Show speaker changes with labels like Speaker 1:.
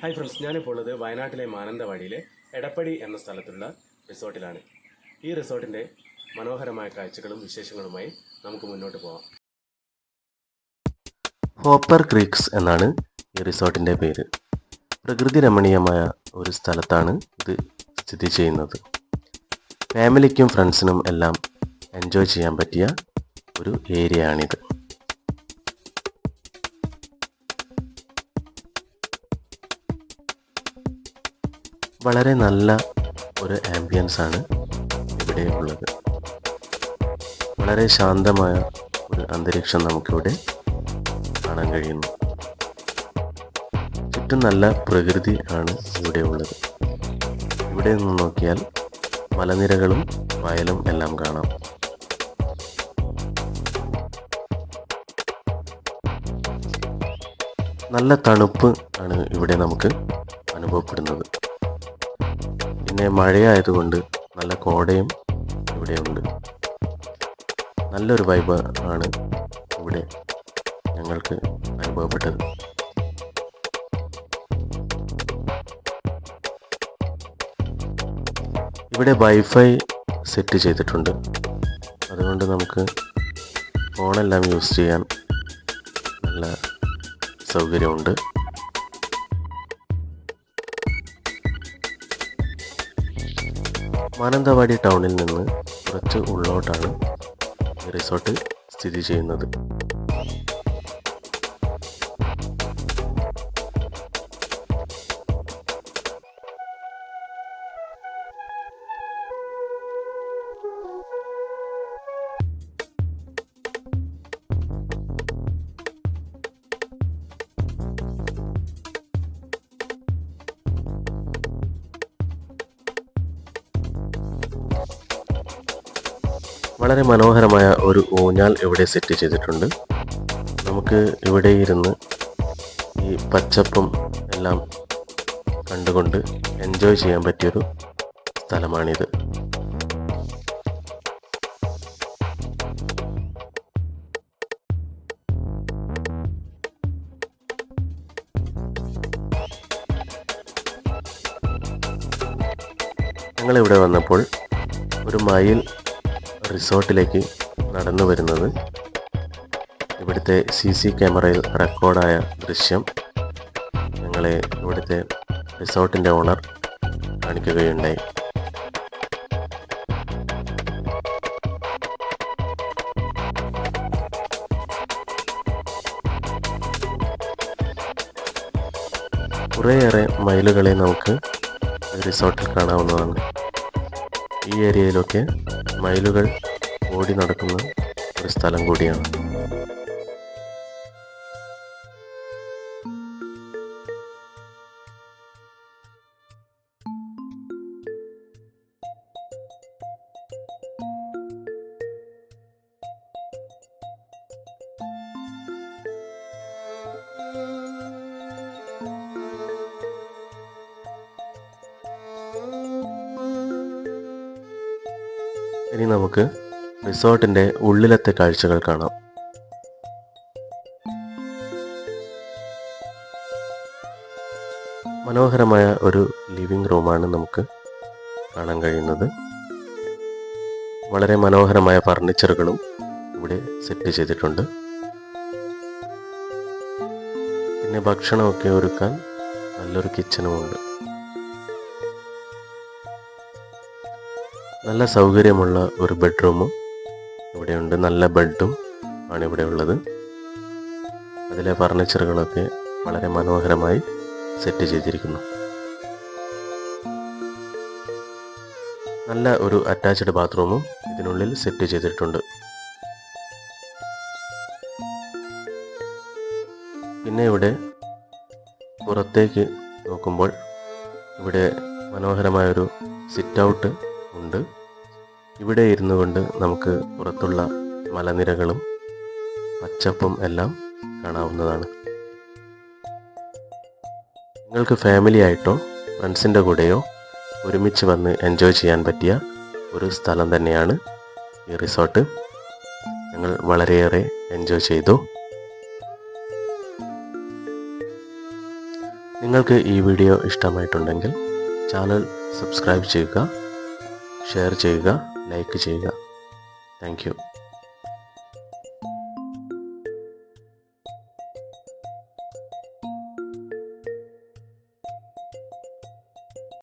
Speaker 1: hi friends ഞാനിപ്പോൾ ഉള്ളത് വയനാട്ടിലെ മാനന്തവാടിയിലെ എടപ്പടി എന്ന സ്ഥലത്തുള്ള റിസോർട്ടിലാണ് ഈ റിസോർട്ടിൻ്റെ മനോഹരമായ കാഴ്ചകളും വിശേഷങ്ങളുമായി നമുക്ക് മുന്നോട്ട് പോവാം
Speaker 2: ഹോപ്പർ ക്രീക്സ് എന്നാണ് ഈ റിസോർട്ടിൻ്റെ പേര് പ്രകൃതി രമണീയമായ ഒരു സ്ഥലത്താണ് ഇത് സ്ഥിതി ചെയ്യുന്നത് ഫാമിലിക്കും ഫ്രണ്ട്സിനും എല്ലാം എൻജോയ് ചെയ്യാൻ പറ്റിയ ഒരു ഏരിയ ആണിത് വളരെ നല്ല ഒരു ആംബിയൻസ് ആണ് ഇവിടെ ഉള്ളത് വളരെ ശാന്തമായ ഒരു അന്തരീക്ഷം നമുക്കിവിടെ കാണാൻ കഴിയുന്നു ചുറ്റും നല്ല പ്രകൃതി ആണ് ഇവിടെ ഉള്ളത് ഇവിടെ നിന്ന് നോക്കിയാൽ മലനിരകളും വയലും എല്ലാം കാണാം നല്ല തണുപ്പ് ആണ് ഇവിടെ നമുക്ക് അനുഭവപ്പെടുന്നത് പിന്നെ മഴയായതുകൊണ്ട് നല്ല കോടയും ഇവിടെയുണ്ട് നല്ലൊരു വൈബ് ആണ് ഇവിടെ ഞങ്ങൾക്ക് അനുഭവപ്പെട്ടത് ഇവിടെ വൈഫൈ സെറ്റ് ചെയ്തിട്ടുണ്ട് അതുകൊണ്ട് നമുക്ക് ഫോണെല്ലാം യൂസ് ചെയ്യാൻ നല്ല സൗകര്യമുണ്ട് മാനന്തവാടി ടൗണിൽ നിന്ന് കുറച്ച് ഉള്ളോട്ടാണ് റിസോർട്ട് സ്ഥിതി ചെയ്യുന്നത് വളരെ മനോഹരമായ ഒരു ഊഞ്ഞാൽ ഇവിടെ സെറ്റ് ചെയ്തിട്ടുണ്ട് നമുക്ക് ഇവിടെ ഇരുന്ന് ഈ പച്ചപ്പും എല്ലാം കണ്ടുകൊണ്ട് എൻജോയ് ചെയ്യാൻ പറ്റിയൊരു സ്ഥലമാണിത് ഞങ്ങളിവിടെ വന്നപ്പോൾ ഒരു മയിൽ റിസോർട്ടിലേക്ക് നടന്നു വരുന്നത് ഇവിടുത്തെ സി സി ക്യാമറയിൽ റെക്കോർഡായ ദൃശ്യം ഞങ്ങളെ ഇവിടുത്തെ റിസോർട്ടിൻ്റെ ഓണർ കാണിക്കുകയുണ്ടായി കുറേയേറെ മൈലുകളെ നമുക്ക് റിസോർട്ടിൽ കാണാവുന്നതാണ് ഈ ഏരിയയിലൊക്കെ മൈലുകൾ ഓടി നടക്കുന്ന ഒരു സ്ഥലം കൂടിയാണ് ഇനി നമുക്ക് റിസോർട്ടിൻ്റെ ഉള്ളിലത്തെ കാഴ്ചകൾ കാണാം മനോഹരമായ ഒരു ലിവിംഗ് റൂമാണ് നമുക്ക് കാണാൻ കഴിയുന്നത് വളരെ മനോഹരമായ ഫർണിച്ചറുകളും ഇവിടെ സെറ്റ് ചെയ്തിട്ടുണ്ട് പിന്നെ ഭക്ഷണമൊക്കെ ഒരുക്കാൻ നല്ലൊരു കിച്ചണുമുണ്ട് നല്ല സൗകര്യമുള്ള ഒരു ബെഡ്റൂമും ഇവിടെയുണ്ട് നല്ല ബെഡും ആണ് ഇവിടെ ഉള്ളത് അതിലെ ഫർണിച്ചറുകളൊക്കെ വളരെ മനോഹരമായി സെറ്റ് ചെയ്തിരിക്കുന്നു നല്ല ഒരു അറ്റാച്ച്ഡ് ബാത്റൂമും ഇതിനുള്ളിൽ സെറ്റ് ചെയ്തിട്ടുണ്ട് പിന്നെ ഇവിടെ പുറത്തേക്ക് നോക്കുമ്പോൾ ഇവിടെ മനോഹരമായൊരു സിറ്റ് ഔട്ട് ഉണ്ട് ഇവിടെ ഇരുന്നു കൊണ്ട് നമുക്ക് പുറത്തുള്ള മലനിരകളും പച്ചപ്പും എല്ലാം കാണാവുന്നതാണ് നിങ്ങൾക്ക് ഫാമിലി ആയിട്ടോ ഫ്രണ്ട്സിൻ്റെ കൂടെയോ ഒരുമിച്ച് വന്ന് എൻജോയ് ചെയ്യാൻ പറ്റിയ ഒരു സ്ഥലം തന്നെയാണ് ഈ റിസോർട്ട് ഞങ്ങൾ വളരെയേറെ എൻജോയ് ചെയ്തു നിങ്ങൾക്ക് ഈ വീഡിയോ ഇഷ്ടമായിട്ടുണ്ടെങ്കിൽ ചാനൽ സബ്സ്ക്രൈബ് ചെയ്യുക ഷെയർ ചെയ്യുക ലൈക്ക് ചെയ്യുക താങ്ക്